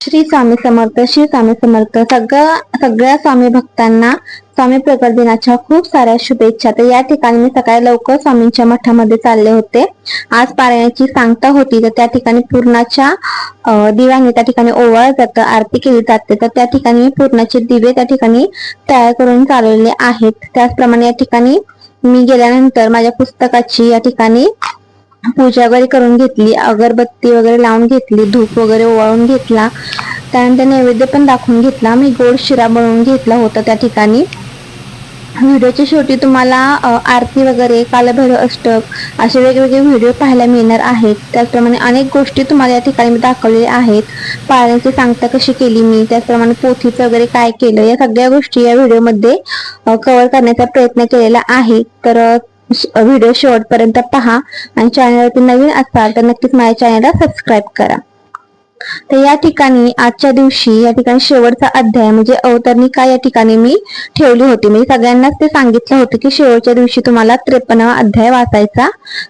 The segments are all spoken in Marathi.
श्री स्वामी समर्थ श्री स्वामी समर्थ. सगळ्या सगळ्या स्वामी भक्तांना स्वामी प्रकट दिनाच्या खूप साऱ्या शुभेच्छा. तर या ठिकाणी मी सकाळी लवकर स्वामींच्या मठामध्ये चालले होते. आज पारायणाची सांगता होती. तर त्या ठिकाणी पूर्णाच्या दिव्याने त्या ठिकाणी ओवाळ जातं आरती केली जाते. तर त्या ठिकाणी मी पूर्णाचे दिवे त्या ठिकाणी तयार करून चालवलेले आहेत. त्याचप्रमाणे या ठिकाणी मी गेल्यानंतर माझ्या पुस्तकाची या ठिकाणी पूजा वगैरे करून घेतली अगरबत्ती वगैरे लावून घेतली धूप वगैरे ओवाळून घेतला. त्यानंतर नैवेद्य पण दाखवून घेतला. मी गोड शिरा बनवून घेतला होता त्या ठिकाणी. व्हिडिओच्या शेवटी तुम्हाला आरती वगैरे कालभैरव अष्टक असे वेगवेगळे व्हिडिओ पाहायला मिळणार आहेत. त्याचप्रमाणे अनेक गोष्टी तुम्हाला या ठिकाणी मी दाखवलेल्या आहेत. पाळण्याची सांगता कशी केली मी त्याचप्रमाणे पोथीचं वगैरे काय केलं या सगळ्या गोष्टी या व्हिडिओमध्ये कव्हर करण्याचा प्रयत्न केलेला आहे. तर व्हिडिओ शेवटपर्यंत पहा आणि चॅनलवरती नवीन असाल तर नक्कीच माझ्या चॅनलला सबस्क्राईब करा. तर या ठिकाणी आजच्या दिवशी या ठिकाणी शेवटचा अध्याय म्हणजे अवतरणिका या ठिकाणी मी ठेवली होती. म्हणजे सगळ्यांनाच ते सांगितलं होतं की शेवटच्या दिवशी तुम्हाला त्रेपन्नावा अध्याय वाचायचा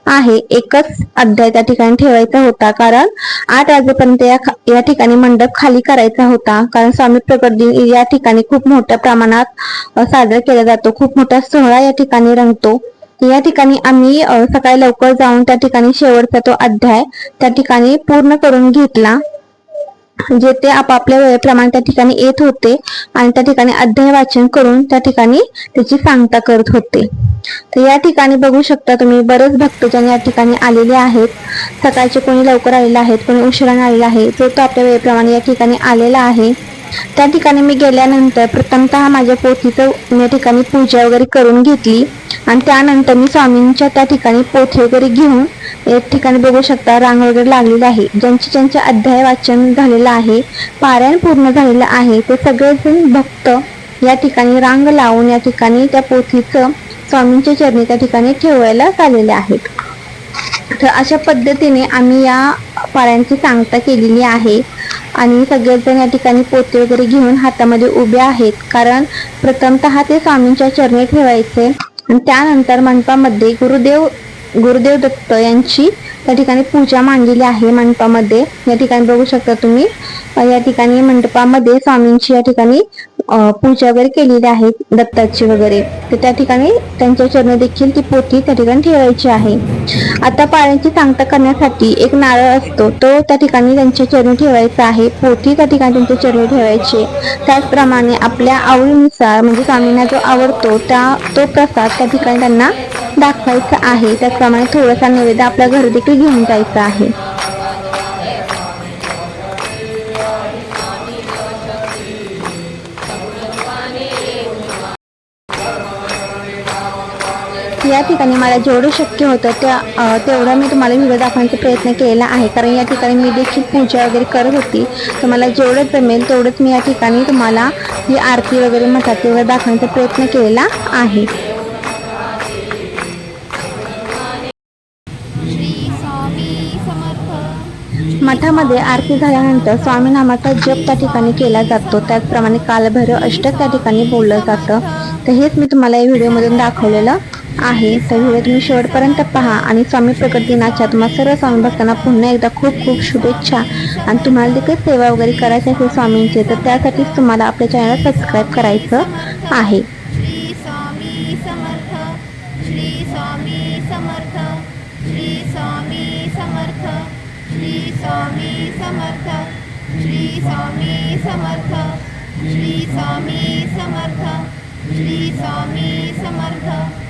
आहे. एकच अध्याय त्या ठिकाणी ठेवायचा होता कारण आठ वाजेपर्यंत या या ठिकाणी मंडप खाली करायचा होता. कारण स्वामी प्रकट दिन या ठिकाणी खूप मोठ्या प्रमाणात साजरा केला जातो. खूप मोठा सोहळा या ठिकाणी रंगतो. या ठिकाणी आम्ही सकाळी लवकर जाऊन त्या ठिकाणी शेवटचा तो अध्याय त्या ठिकाणी पूर्ण करून घेतला. जे ते आपापल्या वेळेप्रमाणे त्या ठिकाणी येत होते आणि त्या ठिकाणी अध्याय वाचन करून त्या ठिकाणी त्याची सांगता करत होते. तर या ठिकाणी बघू शकता तुम्ही बरेच भक्तजन या ठिकाणी आलेले आहेत. सकाळचे कोणी लवकर आलेले आहेत कोणी उशिराने आलेला आहे जो तो आपल्या वेळेप्रमाणे या ठिकाणी आलेला आहे. त्या ठिकाणी मी गेल्यानंतर प्रथमतः माझ्या पोथीचं या ठिकाणी पूजा वगैरे करून घेतली. आणि त्यानंतर मी स्वामींच्या त्या ठिकाणी पोथी वगैरे घेऊन या ठिकाणी बघू शकता रांग वगैरे लागलेली आहे. ज्यांचे ज्यांचे अध्याय वाचन झालेलं आहे पारायण पूर्ण झालेलं आहे ते सगळेजण भक्त या ठिकाणी रांग लावून या ठिकाणी त्या पोथीचं स्वामींच्या चरणी त्या ठिकाणी ठेवायला आलेले आहेत. तर अशा पद्धतीने आम्ही या पारायणची सांगता केलेली आहे. आणि सगळेजण या ठिकाणी पोते वगैरे घेऊन हातामध्ये उभे आहेत. कारण प्रथमतः ते स्वामींच्या चरणी ठेवायचे. आणि त्यानंतर मंडपामध्ये गुरुदेव गुरुदेव दत्त यांची त्या ठिकाणी पूजा मांडलेली आहे मंडपामध्ये. या ठिकाणी बघू शकता तुम्ही. या ठिकाणी मंडपामध्ये स्वामींची या ठिकाणी पूजा वगैरे केलेली आहे दत्ताची वगैरे. तर त्या ठिकाणी त्यांच्या चरण देखील ती पोथी त्या ठिकाणी ठेवायची आहे. आता पाळ्यांची सांगता करण्यासाठी एक नारळ असतो तो त्या ठिकाणी त्यांच्या चरणी ठेवायचा आहे. पोथी त्या ठिकाणी त्यांच्या चरणी ठेवायची त्याचप्रमाणे आपल्या आवडीनुसार म्हणजे स्वामींना जो आवडतो त्या तो प्रसाद त्या ठिकाणी त्यांना दाखवायचा आहे. त्याचप्रमाणे थोडासा नैवेद्य आपल्या घरी देखील घेऊन जायचा आहे. या ठिकाणी मला जेवढं शक्य होतं त्या तेवढा मी तुम्हाला व्हिडिओ दाखवण्याचा प्रयत्न केलेला आहे. कारण या ठिकाणी मी देखील पूजा वगैरे करत होती. तर मला जेवढं जमेल तेवढंच मी या ठिकाणी तुम्हाला ही आरती वगैरे म्हणतात तेवढं दाखवण्याचा प्रयत्न केलेला आहे. मठामध्ये आरती झाल्यानंतर स्वामीनामाचा जप त्या ठिकाणी केला जातो. त्याचप्रमाणे कालभैरव अष्टक त्या ठिकाणी बोललं जातं. तर हेच मी तुम्हाला या व्हिडिओमधून दाखवलेलं आहे. तर तुम्ही शेवटपर्यंत पहा आणि स्वामी प्रकट दिनाच्या तुम्हाला सर्व स्वामी भक्तांना पुन्हा एकदा खूप खूप शुभेच्छा. आणि तुम्हाला देखील सेवा वगैरे करायची असेल स्वामींची तर त्यासाठीच तुम्हाला आपल्या चॅनल सबस्क्राईब करायचं आहे. श्री स्वामी समर्थ श्री स्वामी समर्थ.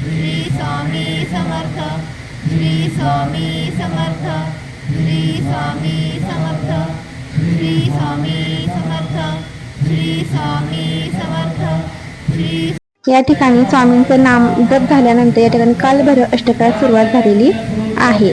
श्री स्वामी समर्थ श्री स्वामी समर्थ श्री स्वामी समर्थ श्री स्वामी समर्थ श्री स्वामी समर्थ श्री या ठिकाणी स्वामींचं नाम जप झाल्यानंतर या ठिकाणी कालभैरव अष्टकाला सुरुवात झालेली आहे.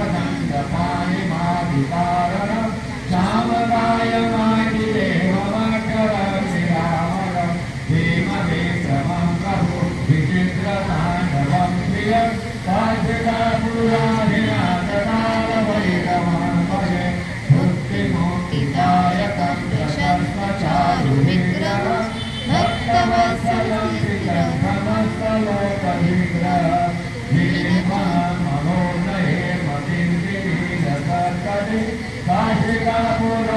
శ్రీకాళపూర్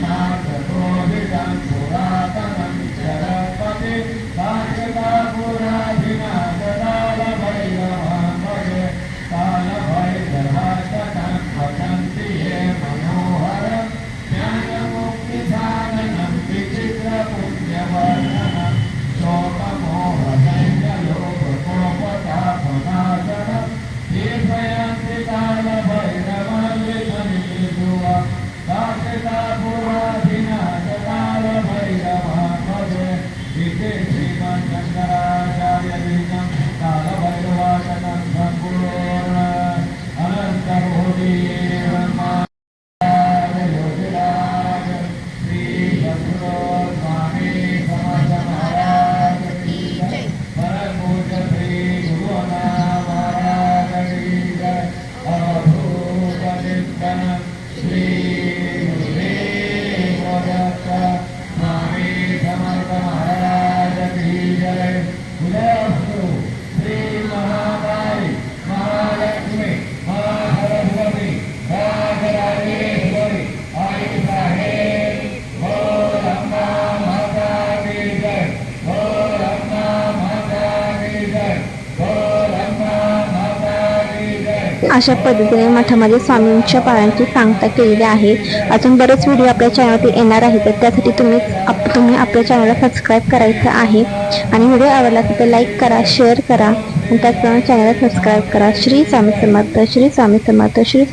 my अशा पद्धतीने मठामध्ये स्वामींच्या पायांची सांगता केलेली आहे. अजून बरेच व्हिडिओ आपल्या चॅनलवरती येणार आहेत. तर त्यासाठी तुम्ही आप तुम्ही आपल्या चॅनलला सबस्क्राईब करायचं आहे. आणि व्हिडिओ आवडला तर लाईक करा शेअर करा. आणि त्याचप्रमाणे चॅनलला सबस्क्राईब करा. श्री स्वामी समर्थ श्री स्वामी समर्थ श्री